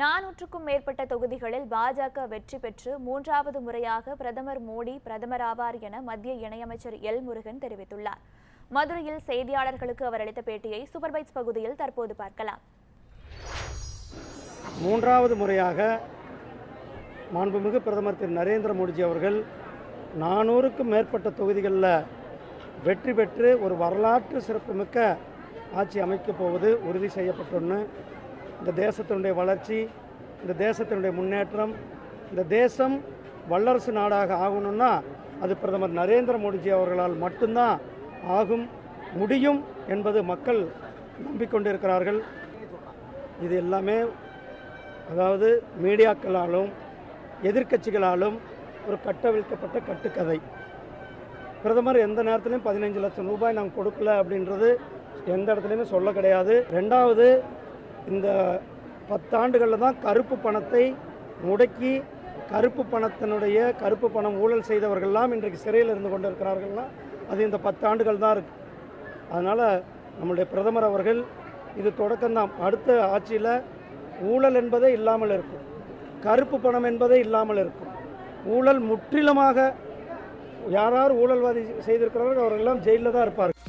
நானூற்றுக்கும் மேற்பட்ட தொகுதிகளில் பாஜக வெற்றி பெற்று மூன்றாவது முறையாக பிரதமர் மோடி பிரதமராவார் என மத்திய இணையமைச்சர் எல் முருகன் தெரிவித்துள்ளார். மதுரையில் செய்தியாளர்களுக்கு அவர் அளித்த பேட்டியை சூப்பர்வைஸ் பகுதியில் தற்போது பார்க்கலாம். மூன்றாவது முறையாக மாண்புமிகு பிரதமர் திரு நரேந்திர மோடிஜி அவர்கள் நானூறுக்கும் மேற்பட்ட தொகுதிகளில் வெற்றி பெற்று ஒரு வரலாற்று சிறப்புமிக்க ஆட்சி அமைக்கப் போவது உறுதி செய்யப்பட்டொன்று இந்த தேசத்தினுடைய வளர்ச்சி இந்த தேசத்தினுடைய முன்னேற்றம் இந்த தேசம் வல்லரசு நாடாக ஆகணும்னா அது பிரதமர் நரேந்திர மோடிஜி அவர்களால் மட்டும்தான் ஆகும் முடியும் என்பது மக்கள் நம்பிக்கொண்டிருக்கிறார்கள். இது எல்லாமே அதாவது மீடியாக்களாலும் எதிர்க்கட்சிகளாலும் ஒரு கட்டவிழ்க்கப்பட்ட கட்டுக்கதை. பிரதமர் எந்த நேரத்திலையும் பதினஞ்சு லட்சம் ரூபாய் நாங்கள் கொடுக்கல அப்படின்றது எந்த இடத்துலையுமே சொல்ல கிடையாது. ரெண்டாவது இந்த பத்தாண்டுகளில் தான் கருப்பு பணத்தை முடக்கி கருப்பு பணத்தினுடைய கருப்பு பணம் ஊழல் செய்தவர்கள்லாம் இன்றைக்கு சிறையில் இருந்து கொண்டு இருக்கிறார்கள்லாம் அது இந்த பத்தாண்டுகள் தான் இருக்குது அதனால் நம்முடைய பிரதமர் அவர்கள் இது தொடக்கம்தான் அடுத்த ஆட்சியில் ஊழல் என்பதே இல்லாமல் இருக்கும். கருப்பு பணம் என்பதே இல்லாமல் இருக்கும். ஊழல் முற்றிலுமாக யார் யார் ஊழல்வாதி செய்திருக்கிறார்கள் அவர்களெல்லாம் ஜெயிலில் தான் இருப்பார்கள்.